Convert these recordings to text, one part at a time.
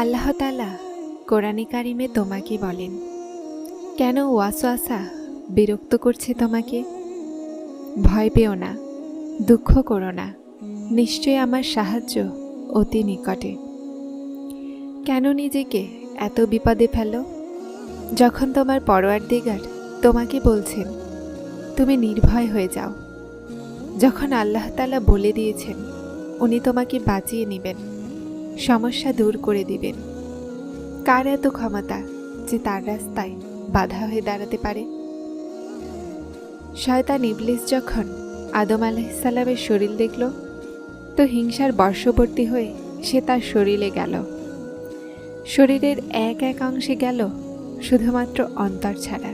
আল্লাহ তালা কোরআনে কারিমে তোমাকে বলেন, কেন ওয়াসওয়াসা বিরক্ত করছে তোমাকে? ভয় পেও না, দুঃখ করো না নিশ্চয় আমার সাহায্য অতি নিকটে। কেন নিজেকে এত বিপদে ফেলো যখন তোমার পরোয়ার দিগার তোমাকে বলছেন, তুমি নির্ভয় হয়ে যাও। যখন আল্লাহ তালা বলে দিয়েছেন, উনি তোমাকে বাঁচিয়ে নেবেন। সমস্যা দূর করে দিবেন। কার এত ক্ষমতা যে তার রাস্তায় বাধা হয়ে দাঁড়াতে পারে? শয়তান ইবলিস যখন আদম আলাইসাল্লামের শরীর দেখল, তো হিংসার বর্ষবর্তী হয়ে সে তার শরীরে গেল। শরীরের এক এক অংশে গেল শুধুমাত্র অন্তর ছাড়া,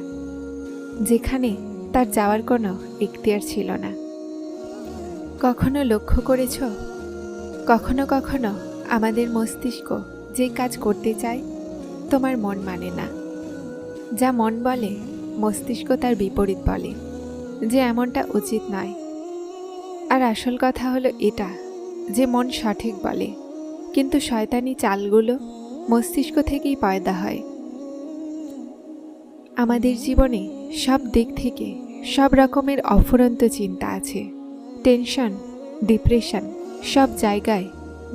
যেখানে তার যাওয়ার কোনো ইখতিয়ার ছিল না। কখনো লক্ষ্য করেছ, কখনো কখনো আমাদের মস্তিষ্ক যে কাজ করতে চায়, তোমার মন মানে না। যা মন বলে, মস্তিষ্ক তার বিপরীত বলে, যে এমনটা উচিত নয়। আর আসল কথা হলো এটা, যে মন সঠিক বলে, কিন্তু শয়তানি চালগুলো মস্তিষ্ক থেকেই পয়দা হয়। আমাদের জীবনে সব দিক থেকে সব রকমের অফুরন্ত চিন্তা আছে। টেনশন, ডিপ্রেশন, সব জায়গায়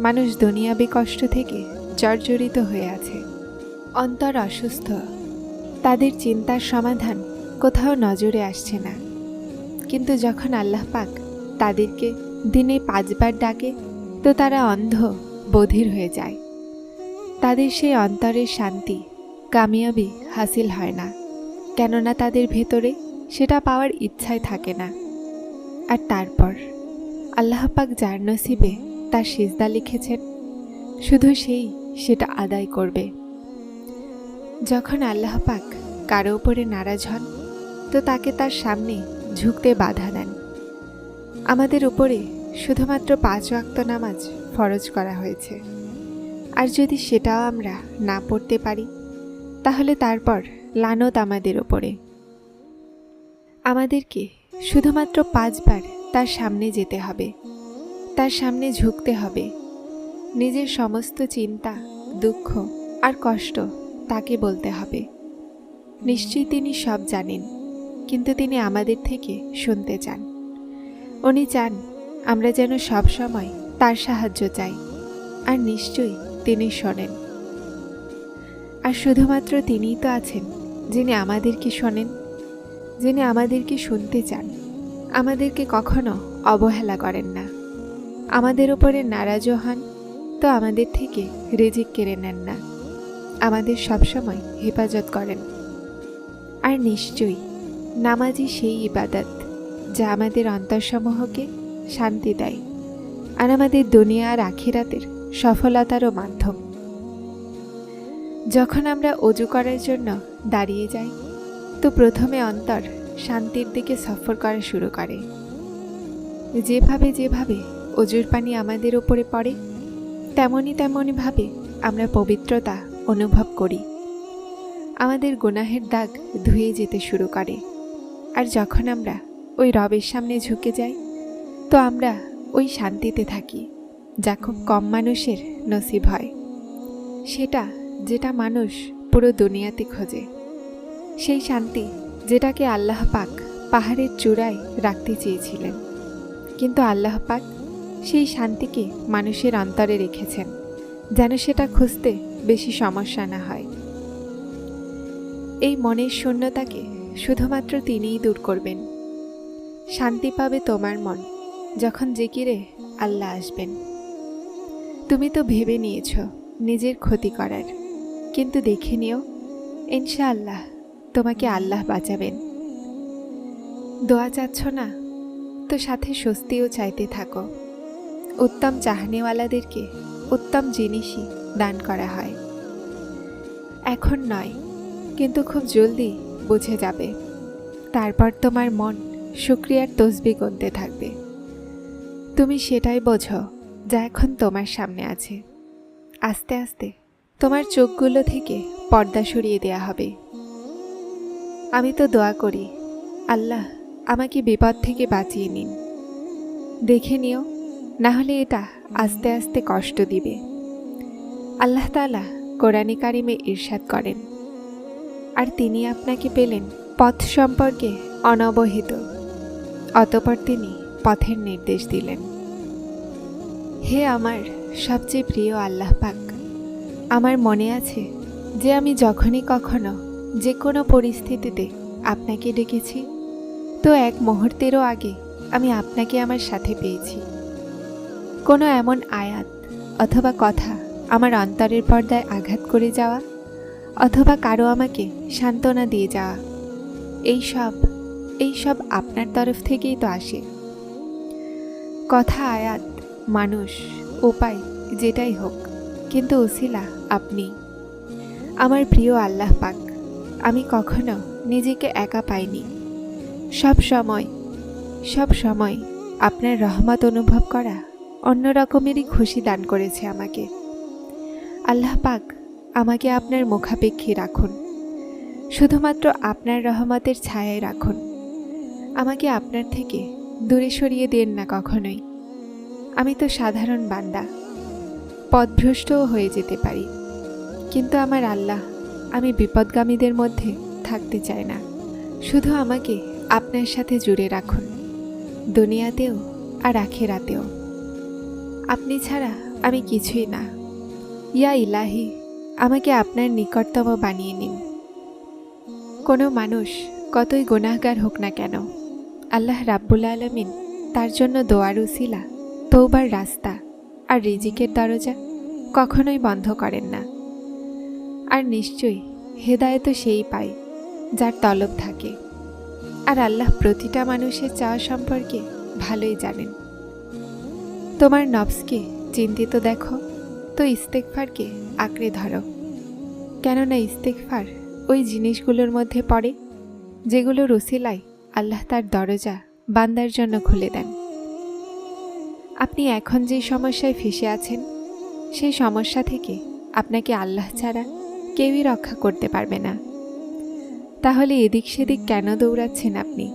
মানুষ দুনিয়াবি কষ্ট থেকে জর্জরিত হয়ে আছে। অন্তর অসুস্থ। তাদের চিন্তার সমাধান কোথাও নজরে আসছে না। কিন্তু যখন আল্লাহ পাক তাদেরকে দিনে পাঁচবার ডাকে, তো তারা অন্ধ, বধির হয়ে যায়। তাদের সেই অন্তরের শান্তি কামিয়াবি হাসিল হয় না। কেননা তাদের ভেতরে সেটা পাওয়ার ইচ্ছাই থাকে না। আর তারপর? আল্লাহ পাক যার নসিবে তার সিজদা লিখেছেন। শুধু সেই সেটা আদায় করবে। যখন আল্লাহ পাক কারও উপরে নারাজ হন, তো তাকে তার সামনে ঝুঁকতে বাধা দেন। আমাদের উপরে শুধুমাত্র পাঁচ ওয়াক্ত নামাজ ফরজ করা হয়েছে। আর যদি সেটাও আমরা না পড়তে পারি, তাহলে তারপর লানত আমাদের ওপরে আমাদেরকে শুধুমাত্র পাঁচবার তার সামনে যেতে হবে। তার সামনে ঝুঁকতে হবে। নিজের সমস্ত চিন্তা, দুঃখ আর কষ্ট তাকে বলতে হবে। নিশ্চয়ই তিনি সব জানেন, কিন্তু তিনি আমাদের থেকে শুনতে চান। উনি চান আমরা যেন সব সময় তার সাহায্য চাই, আর নিশ্চয়ই তিনি শোনেন। আর শুধুমাত্র তিনিই তো আছেন যিনি আমাদেরকে শোনেন, যিনি আমাদেরকে শুনতে চান। আমাদেরকে কখনো অবহেলা করেন না। আমাদের উপরে নারাজও হন, তো আমাদের থেকে রেজিক কেড়ে নেন না। আমাদের সবসময় হেফাজত করেন। আর নিশ্চয়ই নামাজি সেই ইবাদত, যা আমাদের অন্তরসমূহকে শান্তি দেয় আর আমাদের দুনিয়া আর আখিরাতের সফলতারও মাধ্যম। যখন আমরা অজু করার জন্য দাঁড়িয়ে যাই, তো প্রথমে অন্তর শান্তির দিকে সফর করা শুরু করে। যেভাবে যেভাবে অজুর পানি আমাদের ওপরে পড়ে তেমনই তেমনইভাবে আমরা পবিত্রতা অনুভব করি। আমাদের গোনাহের দাগ ধুয়ে যেতে শুরু করে। আর যখন আমরা ওই রবের সামনে ঝুঁকে যাই, তো আমরা ওই শান্তিতে থাকি, যা খুব কম মানুষের নসিব হয়। সেটা যেটা মানুষ পুরো দুনিয়াতে খোঁজে। সেই শান্তি যেটাকে আল্লাহ পাক পাহাড়ের চূড়ায় রাখতে চেয়েছিলেন। কিন্তু আল্লাহ পাক সেই শান্তিকে মানুষের অন্তরে রেখেছেন, যেন সেটা খুঁজতে বেশি সমস্যা না হয়। এই মনের শূন্যতাকে শুধুমাত্র তিনিই দূর করবেন। শান্তি পাবে তোমার মন যখন জেকিরে আল্লাহ আসবেন। তুমি তো ভেবে নিয়েছ নিজের ক্ষতি করার, কিন্তু দেখে নিও, ইনশাআল্লাহ তোমাকে আল্লাহ বাঁচাবেন। দোয়া চাচ্ছ না, তো সাথে স্বস্তিও চাইতে থাকো। উত্তম চাহনিওয়ালাদেরকে উত্তম জিনিসই দান করা হয়। এখন নয়, কিন্তু খুব জলদি বুঝে যাবে। তারপর তোমার মন শুক্রিয়ার তসবি গুনতে থাকবে। তুমি সেটাই বোঝো যা এখন তোমার সামনে আছে। আস্তে আস্তে তোমার চোখগুলো থেকে পর্দা সরিয়ে দেয়া হবে। আমি তো দোয়া করি, আল্লাহ আমাকে বিপদ থেকে বাঁচিয়ে নিন। দেখে নিও না হলে এটা আস্তে আস্তে কষ্ট দিবে। আল্লাহ তালা কোরআনী কারিমে ইরশাদ করেন। আর তিনি আপনাকে পেলেন পথ সম্পর্কে অনবহিত। অতপর তিনি পথের নির্দেশ দিলেন। হে আমার সবচেয়ে প্রিয় আল্লাহ পাক, আমার মনে আছে যে আমি যখনই কখনো যে কোনো পরিস্থিতিতে আপনাকে ডেকেছি, তো এক মুহূর্তেরও আগে আমি আপনাকে আমার সাথে পেয়েছি। কোনো এমন আয়াত অথবা কথা আমার অন্তরের পর্দায় আঘাত করে যাওয়া অথবা কারও আমাকে সান্ত্বনা দিয়ে যাওয়া, এই সব এই সব আপনার তরফ থেকেই তো আসে। কথা, আয়াত, মানুষ, উপায়, যেটাই হোক, কিন্তু ওসিলা আপনি। আমার প্রিয় আল্লাহ পাক, আমি কখনো নিজেকে একা পাইনি। সব সময় সব সময় আপনার রহমত অনুভব করা অন্য রকমেরই খুশি দান করেছে আমাকে। আল্লাহ পাক, আমাকে আপনার মুখাপেক্ষী রাখুন। শুধুমাত্র আপনার রহমতের ছায়ায় রাখুন। আমাকে আপনার থেকে দূরে সরিয়ে দেন না কখনোই। আমি তো সাধারণ বান্দা। পথভ্রষ্টও হয়ে যেতে পারি। কিন্তু আমার আল্লাহ, আমি বিপদগামীদের মধ্যে থাকতে চাই না। শুধু আমাকে আপনার সাথে জুড়ে রাখুন। দুনিয়াতেও আর আখেরাতেও। আপনি ছাড়া আমি কিছুই না। ইয়া ইলাহি, আমাকে আপনার নিকটতম বানিয়ে নিন। কোনো মানুষ কতই গুনাহগার হোক না কেন, আল্লাহ রাব্বুল আলমিন তার জন্য দোয়ার উসিলা তৌবার রাস্তা আর রিজিকের দরজা কখনোই বন্ধ করেন না। আর নিশ্চয়ই হেদায়ত সেই পায় যার তলব থাকে। আর আল্লাহ প্রতিটা মানুষের চাওয়া সম্পর্কে ভালোই জানেন। তোমার নবসকে চিন্তিত দেখো, তো ইস্তেকফারকে আঁকড়ে ধরো। কেননা ইস্তেকফার ওই জিনিসগুলোর মধ্যে পড়ে, যেগুলো রসিলায় আল্লাহ তার দরজা বান্দার জন্য খুলে দেন। আপনি এখন যে সমস্যায় ফেসে আছেন সেই সমস্যা থেকে আপনাকে আল্লাহ ছাড়া কেউই রক্ষা করতে পারবে না। তাহলে এদিক সেদিক কেন দৌড়াচ্ছেন আপনি?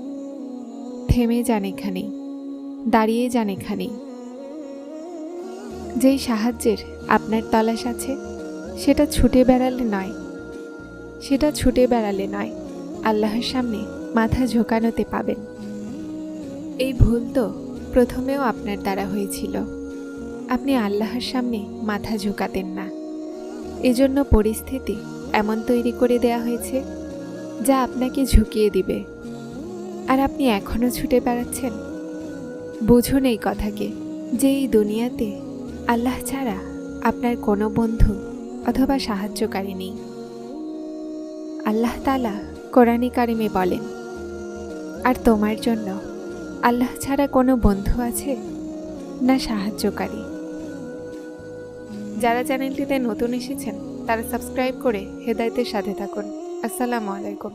থেমে যান এখানেই, দাঁড়িয়ে যান এখানেই। যেই সাহায্যের আপনার তলাশ আছে, সেটা ছুটে বেড়ালে নয়। সেটা ছুটে বেড়ালে নয়, আল্লাহর সামনে মাথা ঝোঁকানোতে পাবেন। এই ভুল তো প্রথমেও আপনার দ্বারা হয়েছিল। আপনি আল্লাহর সামনে মাথা ঝুঁকাতেন না। এজন্য পরিস্থিতি এমন তৈরি করে দেয়া হয়েছে, যা আপনাকে ঝুঁকিয়ে দিবে। আর আপনি এখনও ছুটে বেড়াচ্ছেন? বুঝুন এই কথাকে, যে এই দুনিয়াতে আল্লাহ ছাড়া আপনার কোনো বন্ধু অথবা সাহায্যকারী নেই। আল্লাহ তালা কোরআনী কারিমে বলেন, আর তোমার জন্য আল্লাহ ছাড়া কোনো বন্ধু আছে না সাহায্যকারী? যারা চ্যানেলটিতে নতুন এসেছেন, তারা সাবস্ক্রাইব করে হেদায়তের সাথে থাকুন। আসসালামু আলাইকুম।